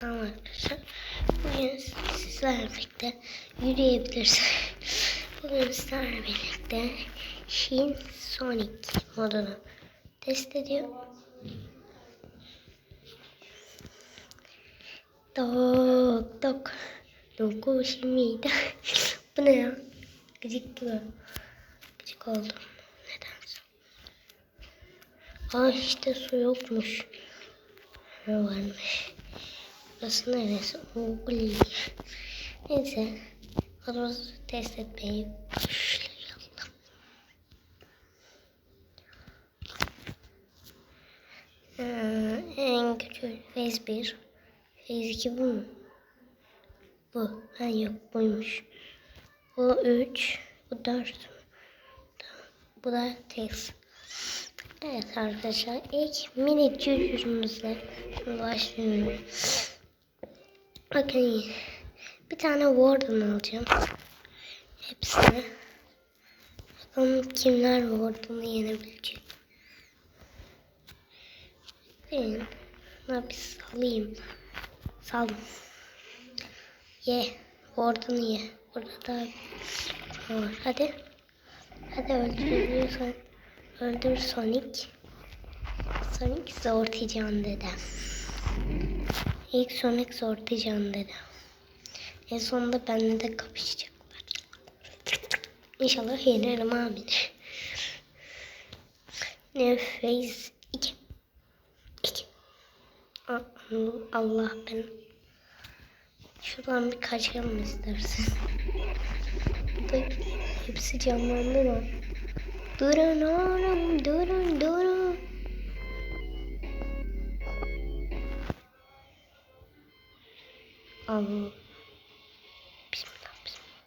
Tamam arkadaşlar. Bugün sizlerle birlikte yürüyebilirsiniz. Bugün sizlerle birlikte Shin Sonic modunu test ediyor. Dok dok. Doku şimdi. Bu ne ya? Gıcık gibi. Gıcık oldum. Nedense. Aa işte su yokmuş. Ne varmış. Burası neresi? Oğlum. Neyse. Adımızı test etmeyi başlayalım. Ee, en kötü phase 1. Phase 2 bu mu? Bu. Ha yok buymuş. Bu 3. Bu 4. Bu da test. Evet arkadaşlar ilk minik cücüğümüzle başlıyorum. Bakın bir tane Warden alacağım. Hepsini. Bakalım kimler Warden'ı yenebilecek. Ben buna bir salayım. Saldım. Ye. Warden'ı ye. Burada da var. Hadi. Hadi öldürebiliyorsan. Öldür Sonic. Sonic zortayacağım dedem. İlk Sonic zortayacağım dedem. En sonunda benimle de kapışacaklar. İnşallah yenerim abi. Ne phase 2. 2. Allah ben. Şuradan bir kaçalım istersen. Hepsi canlandı mı? Durun oğlum durun durun. Allah. Bismillah bismillah.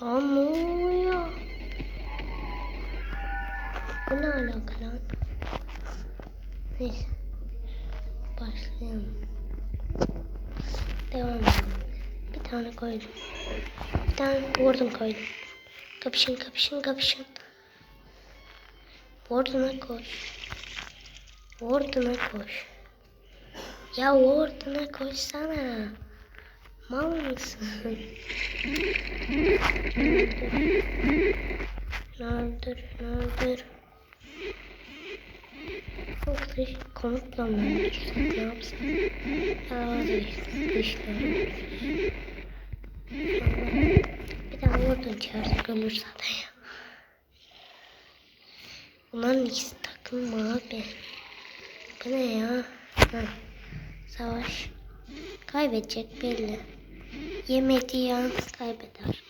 Oluyor? Bu ne alaka lan? Neyse. Başlayalım. Devam edelim. Bir tane koydum. Bir tane vurdum koydum. Kapışın kapışın kapışın. Vurduna koş. Vurduna koş. Ya vurduna koşsana. Mal mısın? Öldür, öldür. Çok da komutla mı öldürsek ne yapsak? Ya. İşte. Bir daha vurdum çağırsak ölür zaten ya. Bunların ikisi takım mı abi? Bu ne ya? Ha. Savaş. Kaybedecek belli. Yemediği an kaybeder.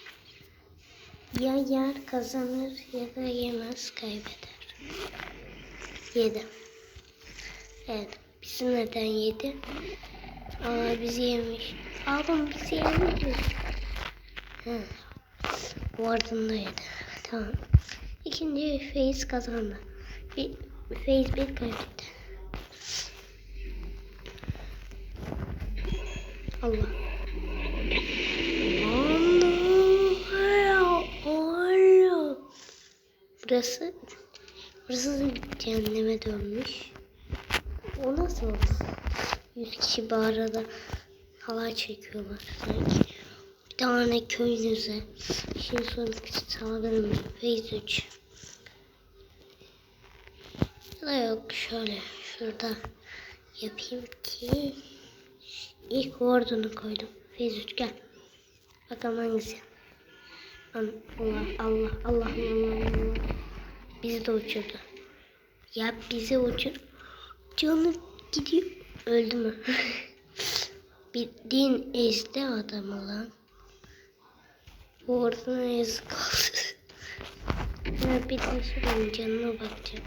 Ya yer kazanır ya da yemez kaybeder. Yedi. Evet. Bizi neden yedi? Aa bizi yemiş. Oğlum bizi yemiş. Hı. Vardın da yedi. Tamam. İkinci phase kazandı. Bir phase bir kaybetti. Allah. Allah. Burası burası cehenneme dönmüş. O nasıl oldu? Yüz kişi bir arada halay çekiyorlar sanki. Bir tane köyünüze. Şimdi sonra saldırın. Phase 3. Ya da yok şöyle şurada yapayım ki ilk ordunu koydum. 3 gel. Bakalım hangisi. Allah Allah Allah Allah Allah. Bizi de uçurdu. Ya bizi uçur. Canı gidiyor. Öldü mü? Bildiğin ezdi adamı lan. Orduna yazık oldu. Ya bir taşırım canına bakacağım.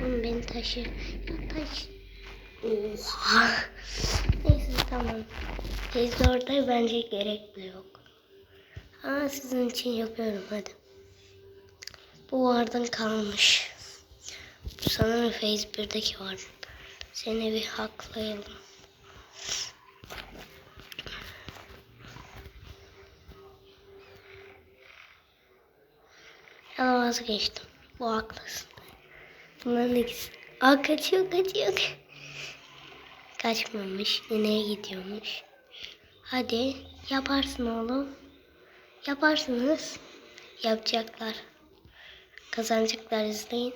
Oğlum beni taşı. Ya taş. Oha. Neyse tamam. Teyze orada bence gerek bile yok. Aa sizin için yapıyorum hadi. Bu vardan kalmış. Bu sanırım Phase 1'deki var. Seni bir haklayalım. Ya vazgeçtim. Bu haklısın. Bunların ikisi Aa kaçıyor kaçıyor. Kaçmamış. Yine gidiyormuş. Hadi yaparsın oğlum. Yaparsınız. Yapacaklar. Kazanacaklar izleyin.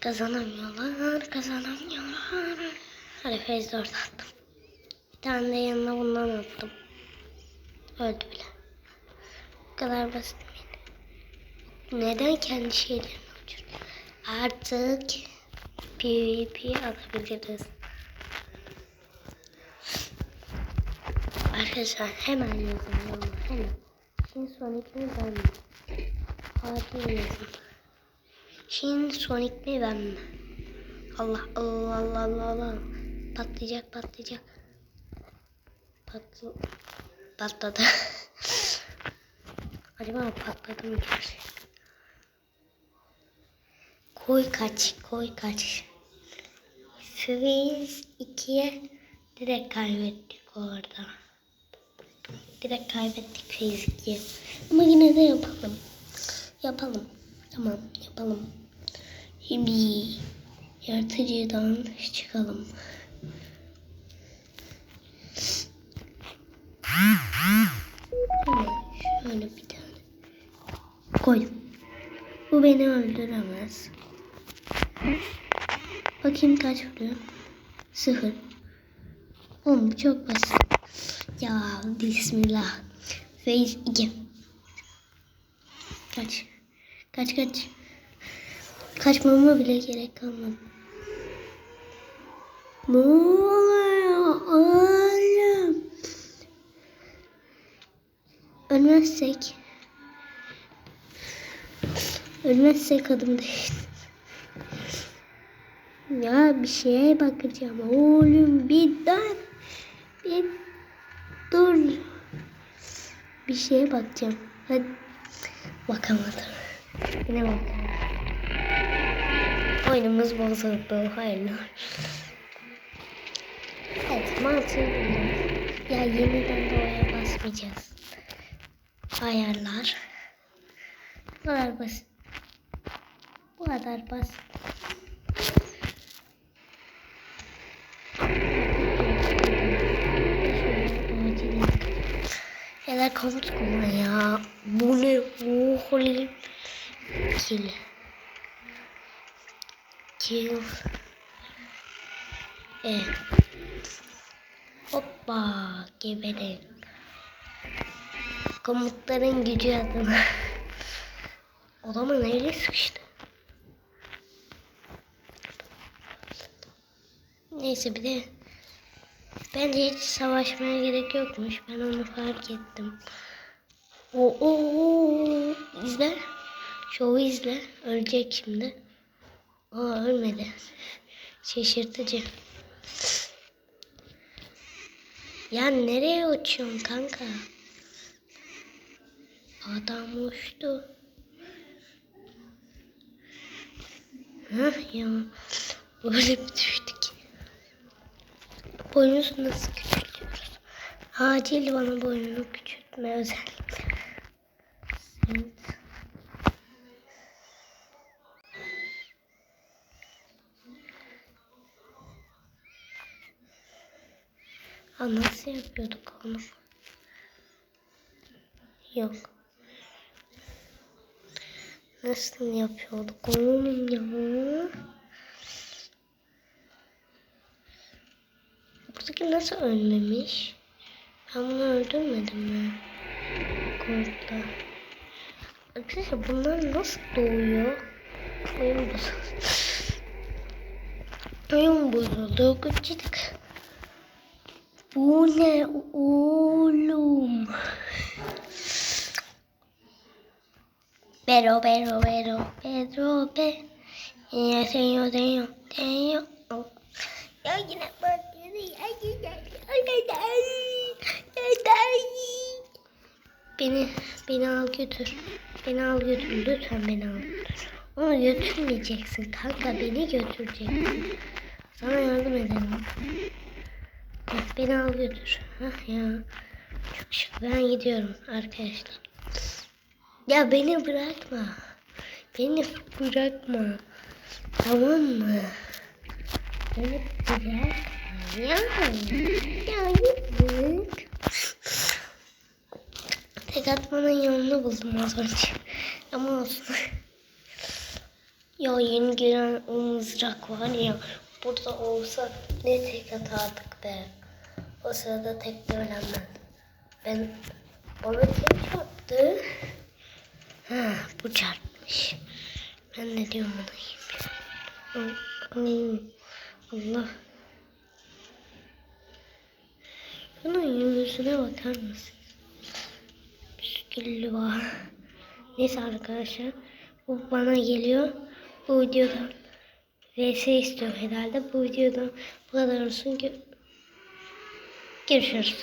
Kazanamıyorlar, kazanamıyorlar. Hadi Feyzi orada attım. Bir tane de yanına bundan attım. Öldü bile. Bu kadar basit? Neden kendi şeylerini uçuruyor? Artık PvP alabiliriz. Arkadaşlar hemen yazın hemen. Şimdi Sonic mi ben mi? Hadi yazın. Şimdi Sonic mi ben mi? Allah Allah Allah Allah Allah. Patlayacak patlayacak. Patlı patladı. Acaba patladı mı gerçekten? Koy kaç, koy kaç. Freeze 2'ye direkt kaybettik orada. Direkt kaybettik Freeze 2'ye. Ama yine de yapalım. Yapalım. Tamam yapalım. Şimdi yaratıcıdan çıkalım. Şöyle bir tane koydum. Bu beni öldüremez. Bakayım kaç vuruyor. Sıfır. Oğlum çok basit. Ya bismillah. Phase 2. Kaç. Kaç kaç. Kaçmama bile gerek kalmadı. Ne oluyor oğlum? Ölmezsek. Ölmezsek adım değil. Ya bir şeye bakacağım. Oğlum bir dur. Bir dur. Bir şeye bakacağım. Hadi. Bakamadım. Yine bakamadım. Oyunumuz bozuldu. Hayırlı. Evet mantığı. Ya yeniden doğaya basmayacağız. Ayarlar. Bu kadar basit. Bu kadar basit. Da komut kullan ya. Bu ne? Oğlum. Kill. Kill. E. Hoppa. Geberin. Komutların gücü adına. Adamın eli sıkıştı. Neyse bir de bence hiç savaşmaya gerek yokmuş. Ben onu fark ettim. O o o izle. Şovu izle. Ölecek şimdi. Aa ölmedi. Şaşırtıcı. Ya nereye uçuyorsun kanka? Adam uçtu. Hah ya. Böyle bir düştük. Boynunuzu nasıl küçültüyoruz? Acil bana boynunu küçültme özellikle. Evet. Ha, nasıl yapıyorduk onu? Yok. Nasıl yapıyorduk oğlum ya? Buradaki nasıl ölmemiş? Ben bunu öldürmedim mi? Kurtla. Arkadaşlar bunlar nasıl doğuyor? Oyun bozuldu. Oyun bozuldu. Gıcıdık. Bu ne oğlum? Pero, pero, pero, pero, pero. Ya señor, señor, señor. Ya yine başladı. Beni, beni al götür. Beni al götür. Lütfen beni al götür. Onu götürmeyeceksin kanka. Beni götüreceksin. Sana yardım ederim. Heh, Beni al götür. Hah ya. Çok şık. Ben gidiyorum arkadaşlar. Ya beni bırakma. Beni bırakma. Tamam mı? Beni bırakma. Ya. Ya yazık. Tek atmanın yolunu buldum az önce. Ama olsun. Ya yeni gelen o mızrak var ya. Burada olsa ne tek atardık be. O sırada tek de öğrenmez. Ben bana kim çarptı? Ha bu çarpmış. Ben ne diyorum ona Allah. Bunun yüzüne bakar mısın? Var. Neyse arkadaşlar. Bu bana geliyor. Bu videodan VS istiyor herhalde. Bu videodan bu kadar olsun. Gö- Görüşürüz.